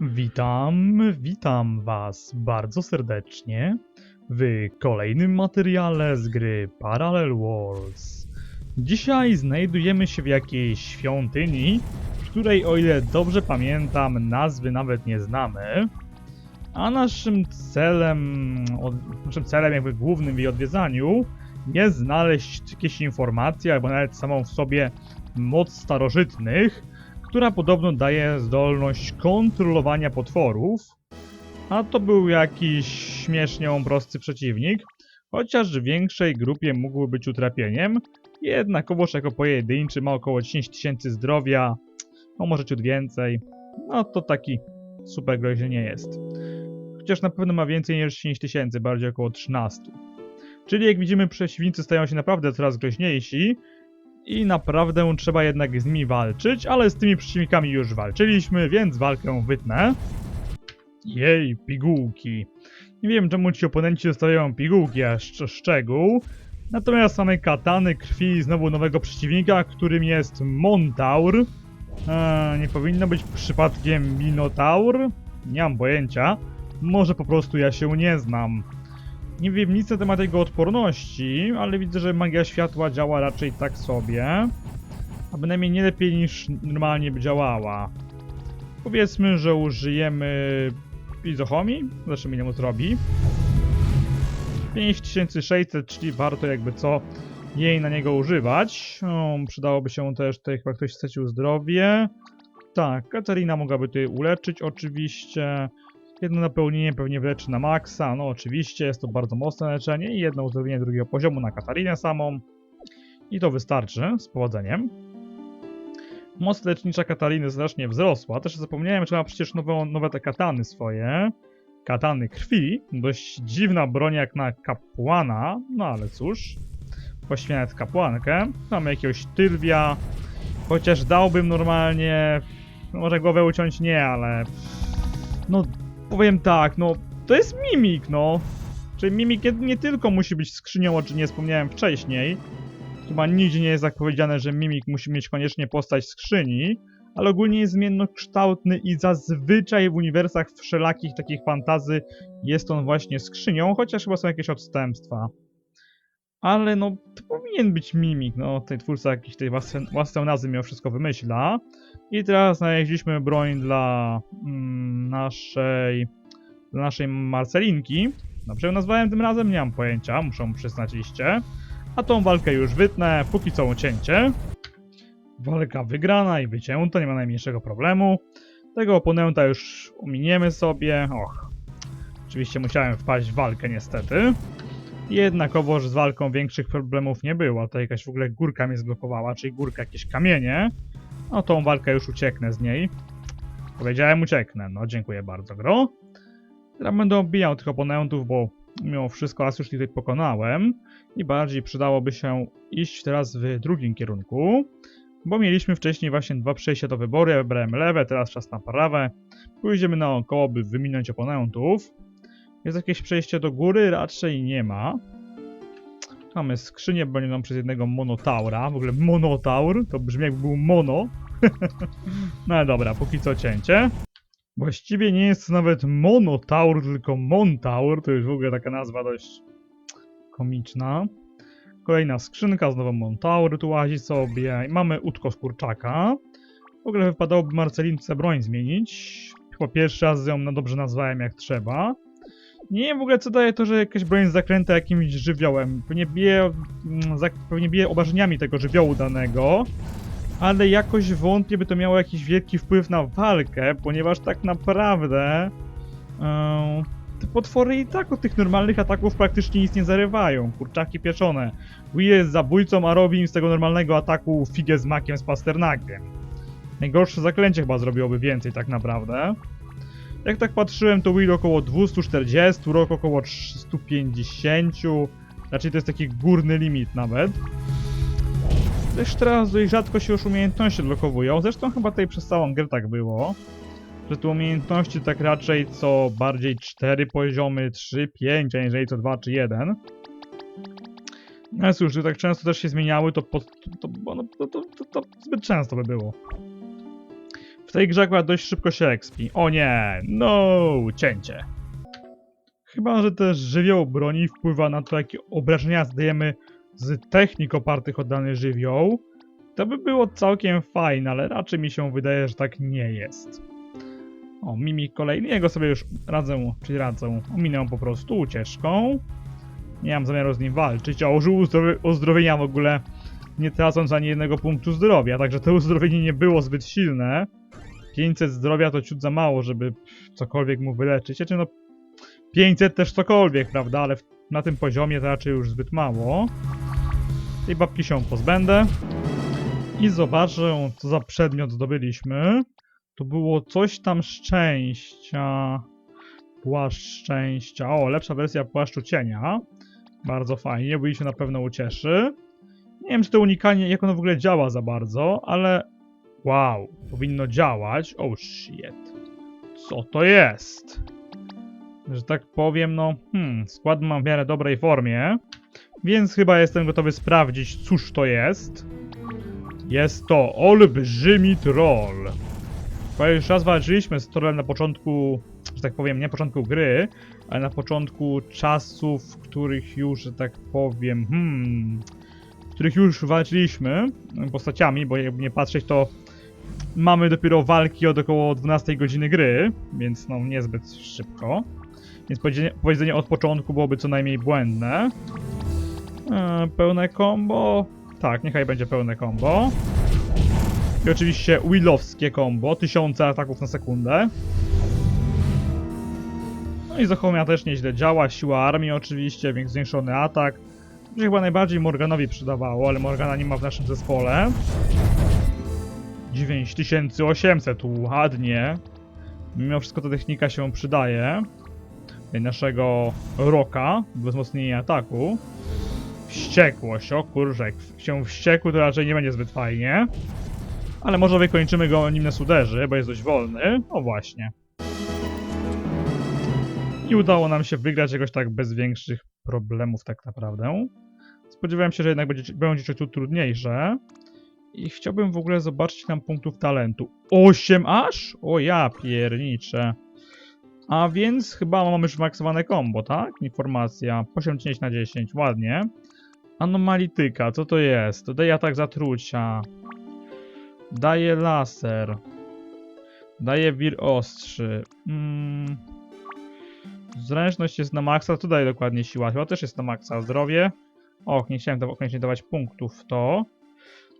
Witam, witam Was bardzo serdecznie w kolejnym materiale z gry Parallel Wars. Dzisiaj znajdujemy się w jakiejś świątyni, której o ile dobrze pamiętam nazwy nawet nie znamy, a naszym celem, naszym celem jakby głównym w jej odwiedzaniu jest znaleźć jakieś informacje albo nawet samą w sobie moc starożytnych, która podobno daje zdolność kontrolowania potworów, a to był jakiś śmiesznie prosty przeciwnik, chociaż w większej grupie mógłby być utrapieniem, jednakowoż jako pojedynczy ma około 10 tysięcy zdrowia, no może ciut więcej, no to taki super groźny nie jest. Chociaż na pewno ma więcej niż 10 tysięcy, bardziej około 13. Czyli jak widzimy przeciwnicy stają się naprawdę coraz groźniejsi, i naprawdę trzeba jednak z nimi walczyć, ale z tymi przeciwnikami już walczyliśmy, więc walkę wytnę. Jej, pigułki. Nie wiem czemu ci oponenci dostają pigułki, a szcz- szczegół. Natomiast mamy katany krwi znowu nowego przeciwnika, którym jest Montaur. Eee, nie powinno być przypadkiem Minotaur? Nie mam pojęcia. Może po prostu ja się nie znam. Nie wiem nic na temat jego odporności, ale widzę, że magia światła działa raczej tak sobie. A bynajmniej nie lepiej niż normalnie by działała. Powiedzmy, że użyjemy Izochomii, zobaczymy ile mu zrobi. 5600, czyli warto jakby co jej na niego używać. O, przydałoby się też tutaj chyba ktoś stracił zdrowie. Tak, Katarina mogłaby tutaj uleczyć oczywiście. Jedno napełnienie pewnie wyleczy na maksa, no oczywiście, jest to bardzo mocne leczenie i jedno uzdrowienie drugiego poziomu na Katarinę samą. I to wystarczy, z powodzeniem. Moc lecznicza Katariny znacznie wzrosła, też zapomniałem, że ma przecież nowe, nowe te katany swoje. Katany krwi, dość dziwna broń jak na kapłana, no ale cóż. Właściwie kapłankę. Mamy jakiegoś Tylwia, chociaż dałbym normalnie, no może głowę uciąć nie, ale... No powiem tak, no to jest mimik, no. Czyli mimik nie, nie tylko musi być skrzynią, o czym nie wspomniałem wcześniej. Chyba nigdzie nie jest tak powiedziane, że mimik musi mieć koniecznie postać skrzyni, ale ogólnie jest zmiennokształtny i zazwyczaj w uniwersach wszelakich takich fantazy jest on właśnie skrzynią, chociaż chyba są jakieś odstępstwa. Ale no, to powinien być mimik, no, tej twórca jakiś tej własne, własne nazwy miał wszystko wymyśla. I teraz znaleźliśmy broń dla mm, naszej dla naszej Marcelinki. Dobrze ją nazwałem tym razem? Nie mam pojęcia, muszę przyznać liście. A tą walkę już wytnę, póki co ucięcie. Walka wygrana i wycięta, nie ma najmniejszego problemu. Tego oponenta już ominiemy sobie. Och, oczywiście musiałem wpaść w walkę niestety. Jednakowoż z walką większych problemów nie było. To jakaś w ogóle górka mnie zblokowała, czyli górka jakieś kamienie. No tą walkę już ucieknę z niej. Powiedziałem ucieknę, no dziękuję bardzo gro. Teraz będę obijał tych oponentów, bo mimo wszystko raz już tutaj pokonałem. I bardziej przydałoby się iść teraz w drugim kierunku. Bo mieliśmy wcześniej właśnie dwa przejścia do wyboru, ja wybrałem lewe, teraz czas na prawę. Pójdziemy naokoło, by wyminąć oponentów. Jest jakieś przejście do góry? Raczej nie ma. Mamy skrzynię bronioną przez jednego monotaura. W ogóle monotaur, to brzmi jakby był mono. no dobra, póki co cięcie. Właściwie nie jest to nawet monotaur, tylko montaur. To już w ogóle taka nazwa dość komiczna. Kolejna skrzynka, znowu montaur tu łazi sobie. Mamy łódko z kurczaka. W ogóle wypadałoby Marcelince broń zmienić. Chyba pierwszy raz ją na dobrze nazwałem jak trzeba. Nie wiem w ogóle co daje to, że jakaś broń zakręta jakimś żywiołem. Pewnie bije, mm, pewnie bije obrażeniami tego żywiołu danego. Ale jakoś wątpię, by to miało jakiś wielki wpływ na walkę, ponieważ tak naprawdę e, te potwory i tak od tych normalnych ataków praktycznie nic nie zarywają. Kurczaki pieczone. Will jest zabójcą, a robi im z tego normalnego ataku figę z makiem z pasternakiem. Najgorsze zaklęcie chyba zrobiłoby więcej tak naprawdę. Jak tak patrzyłem, to Will około 240, Rock około 350. Raczej to jest taki górny limit nawet. Też teraz dość rzadko się już umiejętności odblokowują. Zresztą chyba tutaj przez całą grę tak było. Że tu umiejętności tak raczej co bardziej 4 poziomy, 3, 5, a jeżeli co 2 czy 1. No cóż, że tak często też się zmieniały, to, po, to, to, no, to, to, to, to zbyt często by było. W tej grze akurat dość szybko się expi. O nie, no, cięcie. Chyba, że też żywioł broni wpływa na to, jakie obrażenia zdajemy z technik opartych o dany żywioł. To by było całkiem fajne, ale raczej mi się wydaje, że tak nie jest. O, mimik kolejny, jego sobie już radzę, czyli radzę, ominę po prostu ucieczką. Nie mam zamiaru z nim walczyć, a użył uzdrowi- uzdrowienia w ogóle nie tracąc ani jednego punktu zdrowia, także to uzdrowienie nie było zbyt silne. 500 zdrowia to ciut za mało, żeby cokolwiek mu wyleczyć. Znaczy no 500 też cokolwiek, prawda, ale na tym poziomie to raczej już zbyt mało. Tej babki się pozbędę. I zobaczę, co za przedmiot zdobyliśmy. To było coś tam szczęścia. Płaszcz szczęścia. O, lepsza wersja płaszczu cienia. Bardzo fajnie, bo się na pewno ucieszy. Nie wiem, czy to unikanie, jak ono w ogóle działa za bardzo, ale wow, powinno działać. Oh shit. Co to jest? Że tak powiem, no, hmm, skład mam w miarę dobrej formie, więc chyba jestem gotowy sprawdzić, cóż to jest. Jest to olbrzymi troll. Bo już raz walczyliśmy z trollem na początku, że tak powiem, nie początku gry, ale na początku czasów, w których już, że tak powiem, hmm, których już walczyliśmy postaciami, bo jakby nie patrzeć, to mamy dopiero walki od około 12 godziny gry, więc no niezbyt szybko. Więc powiedzenie, od początku byłoby co najmniej błędne. E, pełne combo. Tak, niechaj będzie pełne combo. I oczywiście willowskie combo, tysiące ataków na sekundę. No i Zachomia też nieźle działa, siła armii oczywiście, więc zwiększony atak. To się chyba najbardziej Morganowi przydawało, ale Morgana nie ma w naszym zespole. 9800, ładnie. Mimo wszystko ta technika się przydaje. Naszego Roka, do wzmocnienia ataku. Wściekłość, o kurczę, się wściekł to raczej nie będzie zbyt fajnie. Ale może wykończymy go nim nas uderzy, bo jest dość wolny. O właśnie. I udało nam się wygrać jakoś tak bez większych problemów tak naprawdę. Spodziewałem się, że jednak będzie, będzie to trudniejsze. I chciałbym w ogóle zobaczyć tam punktów talentu. 8 aż? O ja pierniczę. A więc chyba mamy już maksowane combo, tak? Informacja. Poziom 10 na 10, ładnie. Anomalityka, co to jest? Daje atak zatrucia. Daje laser. Daje wir ostrzy. Mm. Zręczność jest na maksa, to daje dokładnie siła. Chyba też jest na maksa. Zdrowie. Och, nie chciałem koniecznie dawać punktów to.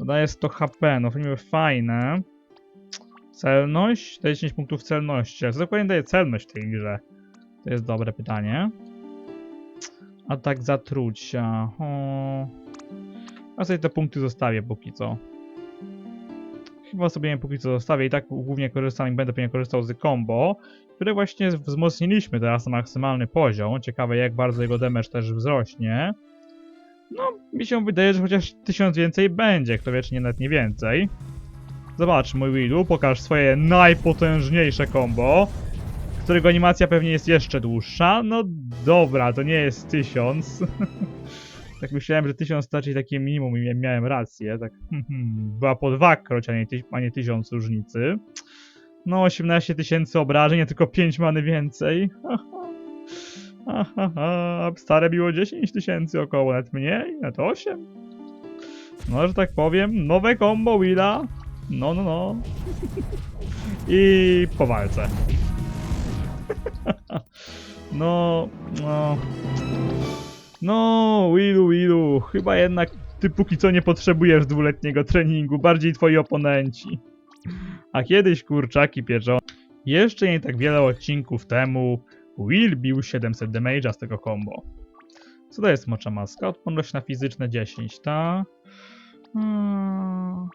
Dodaje 100 HP, no niby fajne. Celność? Daje 10 punktów celności. Ale co dokładnie daje celność w tej grze? To jest dobre pytanie. Atak zatrucia. O. A sobie te punkty zostawię póki co. Chyba sobie je póki co zostawię i tak głównie korzystam i będę pewnie korzystał z combo, które właśnie wzmocniliśmy teraz na maksymalny poziom. Ciekawe jak bardzo jego damage też wzrośnie. No, mi się wydaje, że chociaż tysiąc więcej będzie, kto wie, czy nie nawet nie więcej. Zobacz, mój Willu, pokaż swoje najpotężniejsze combo, którego animacja pewnie jest jeszcze dłuższa. No dobra, to nie jest tysiąc. tak myślałem, że tysiąc to raczej takie minimum i miałem rację. Tak, była po dwakroć, a nie, a nie tysiąc różnicy. No, 18 tysięcy obrażeń, a tylko 5 many więcej. Aha, stare biło 10 tysięcy około, nawet mniej, nawet 8. No, że tak powiem, nowe combo Willa. No, no, no. I po walce. No, no. No, Willu, Willu, chyba jednak ty póki co nie potrzebujesz dwuletniego treningu, bardziej twoi oponenci. A kiedyś kurczaki pieczą. Jeszcze nie tak wiele odcinków temu Will bił 700 damage'a z tego combo. Co to jest mocza maska? Odporność na fizyczne 10, ta? Hmm,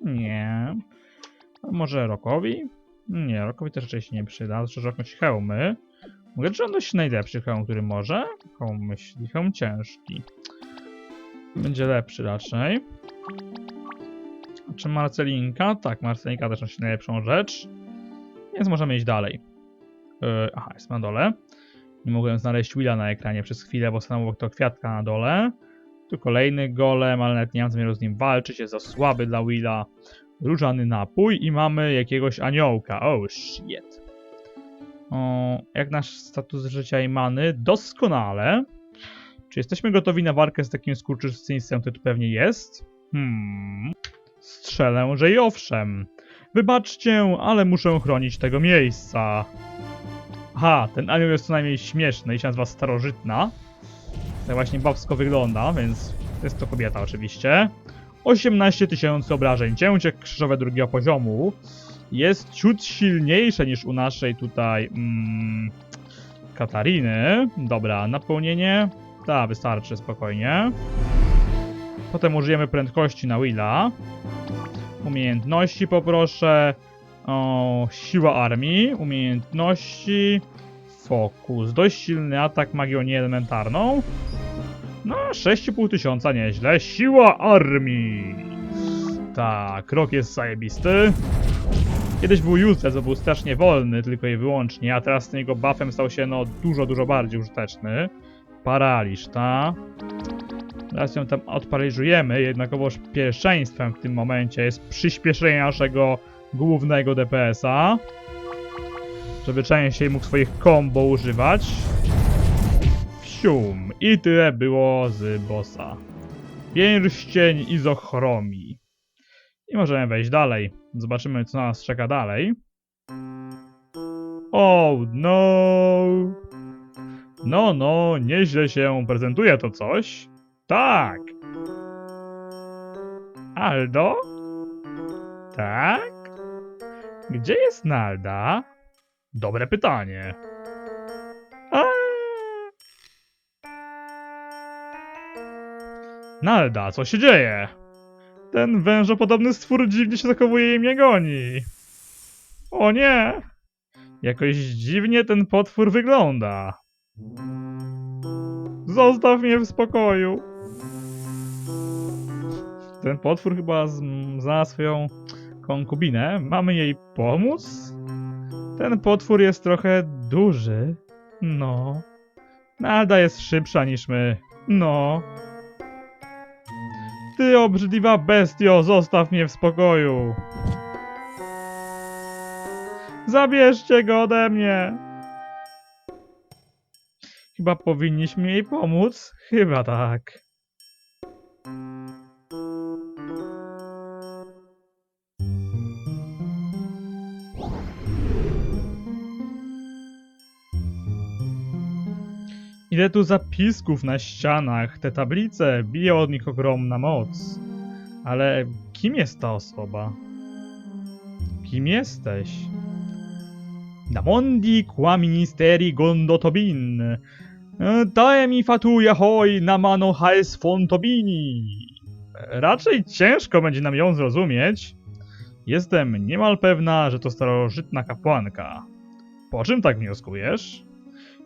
nie. A może Rokowi? Nie, Rokowi też raczej się nie przyda. Zresztą jakąś hełmy. Mogę że on dość najlepszy hełm, który może? Hełm myśli, hełm ciężki. Będzie lepszy raczej. Czy Marcelinka? Tak, Marcelinka też nosi najlepszą rzecz. Więc możemy iść dalej. Yy, aha, jest na dole. Nie mogłem znaleźć Willa na ekranie przez chwilę, bo stanął to kwiatka na dole. Tu kolejny golem, ale nawet nie mam zamiaru z nim walczyć, jest za słaby dla Willa. różany napój i mamy jakiegoś aniołka. Oh shit. O, jak nasz status życia i many? Doskonale. Czy jesteśmy gotowi na walkę z takim skurczystyństwem, który tu pewnie jest? Hmm. Strzelę, że i owszem. Wybaczcie, ale muszę chronić tego miejsca. Aha, ten anioł jest co najmniej śmieszny i się nazywa Starożytna. Tak właśnie babsko wygląda, więc jest to kobieta oczywiście. 18 tysięcy obrażeń. Cięcie krzyżowe drugiego poziomu jest ciut silniejsze niż u naszej tutaj mm, Katariny. Dobra, napełnienie. Ta, wystarczy spokojnie. Potem użyjemy prędkości na Willa. Umiejętności poproszę. O, siła armii. Umiejętności. Fokus. Dość silny atak magią nieelementarną. No, 6,5 tysiąca, nieźle. Siła armii! Tak, krok jest zajebisty. Kiedyś był useless, bo był strasznie wolny, tylko i wyłącznie, a teraz z niego buffem stał się no dużo, dużo bardziej użyteczny. Paraliż, ta. Teraz ją tam odparaliżujemy, jednakowoż pierwszeństwem w tym momencie jest przyspieszenie naszego głównego DPS-a. Żeby częściej mógł swoich combo używać. Wsium. I tyle było z bossa. Pierścień izochromii. I możemy wejść dalej. Zobaczymy, co nas czeka dalej. Oh no! No, no, nieźle się prezentuje to coś. Tak! Aldo? Tak? Gdzie jest Nalda? Dobre pytanie. Nalda, co się dzieje? Ten wężopodobny stwór dziwnie się zachowuje i mnie goni. O nie! Jakoś dziwnie ten potwór wygląda. Zostaw mnie w spokoju. Ten potwór chyba znalazł swoją konkubinę. Mamy jej pomóc? Ten potwór jest trochę duży. No. Nalda jest szybsza niż my. No. Ty obrzydliwa bestio, zostaw mnie w spokoju. Zabierzcie go ode mnie. Chyba powinniśmy jej pomóc? Chyba tak. Ile tu zapisków na ścianach, te tablice, bije od nich ogromna moc. Ale kim jest ta osoba? Kim jesteś? Damondi qua ministeri gondotobin. Dae mi fatuja hoi na mano haes fontobini. Raczej ciężko będzie nam ją zrozumieć. Jestem niemal pewna, że to starożytna kapłanka. Po czym tak wnioskujesz?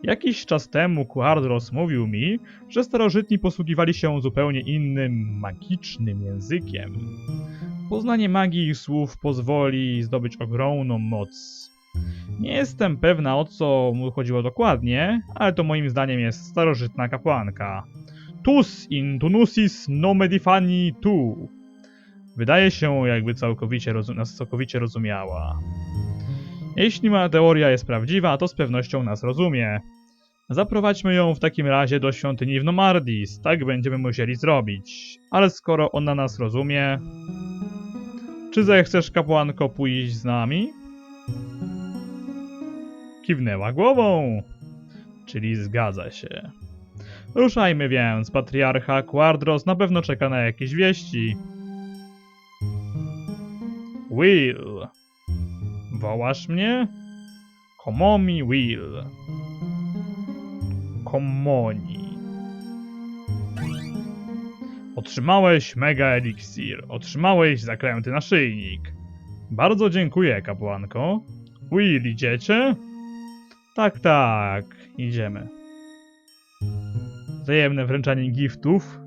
Jakiś czas temu Quardros mówił mi, że starożytni posługiwali się zupełnie innym, magicznym językiem. Poznanie magii ich słów pozwoli zdobyć ogromną moc. Nie jestem pewna o co mu chodziło dokładnie, ale to moim zdaniem jest starożytna kapłanka. Tus in tunusis nomedifani tu. Wydaje się, jakby całkowicie nas całkowicie rozumiała. Jeśli moja teoria jest prawdziwa, to z pewnością nas rozumie. Zaprowadźmy ją w takim razie do świątyni w Nomardis, tak będziemy musieli zrobić. Ale skoro ona nas rozumie... Czy zechcesz, kapłanko, pójść z nami? Kiwnęła głową. Czyli zgadza się. Ruszajmy więc, patriarcha Quardros na pewno czeka na jakieś wieści. Will. Wołasz mnie? Komomi Will. Komoni. Otrzymałeś mega eliksir. Otrzymałeś zaklęty naszyjnik. Bardzo dziękuję, kapłanko. Will, idziecie? Tak, tak, idziemy. Wzajemne wręczanie giftów,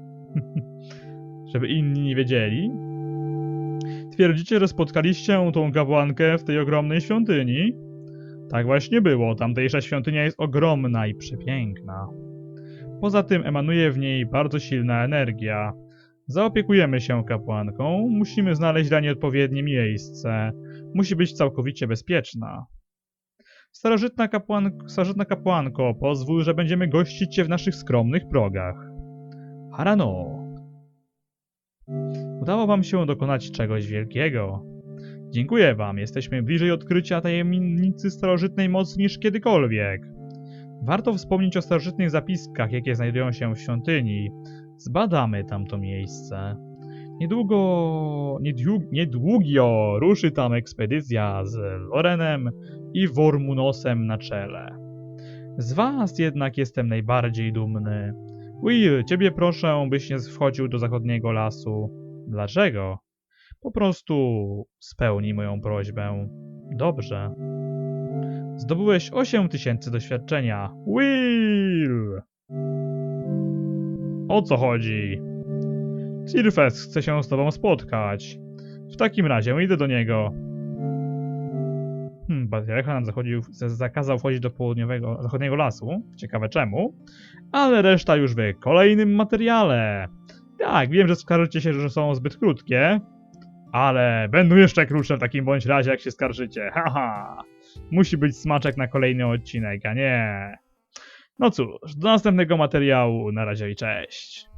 żeby inni nie wiedzieli. Twierdzicie, że spotkaliście tą kapłankę w tej ogromnej świątyni? Tak właśnie było. Tamtejsza świątynia jest ogromna i przepiękna. Poza tym emanuje w niej bardzo silna energia. Zaopiekujemy się kapłanką. Musimy znaleźć dla niej odpowiednie miejsce. Musi być całkowicie bezpieczna. Starożytna, kapłan... Starożytna kapłanko, pozwól, że będziemy gościć cię w naszych skromnych progach. Harano. Udało wam się dokonać czegoś wielkiego. Dziękuję wam, jesteśmy bliżej odkrycia tajemnicy starożytnej mocy niż kiedykolwiek. Warto wspomnieć o starożytnych zapiskach, jakie znajdują się w świątyni. Zbadamy tamto miejsce. Niedługo, niedług, niedługio ruszy tam ekspedycja z Lorenem i Wormunosem na czele. Z was jednak jestem najbardziej dumny. Will, ciebie proszę, byś nie wchodził do zachodniego lasu. Dlaczego? Po prostu spełnij moją prośbę. Dobrze. Zdobyłeś 8000 doświadczenia. Will! O co chodzi? Sirfest chce się z tobą spotkać. W takim razie idę do niego. Hmm, Patriarcha nam zachodził, z- zakazał wchodzić do południowego, zachodniego lasu. Ciekawe czemu. Ale reszta już w kolejnym materiale. Tak, wiem, że skarżycie się, że są zbyt krótkie. Ale będą jeszcze krótsze w takim bądź razie, jak się skarżycie. Haha. Musi być smaczek na kolejny odcinek, a nie. No cóż, do następnego materiału. Na razie i cześć.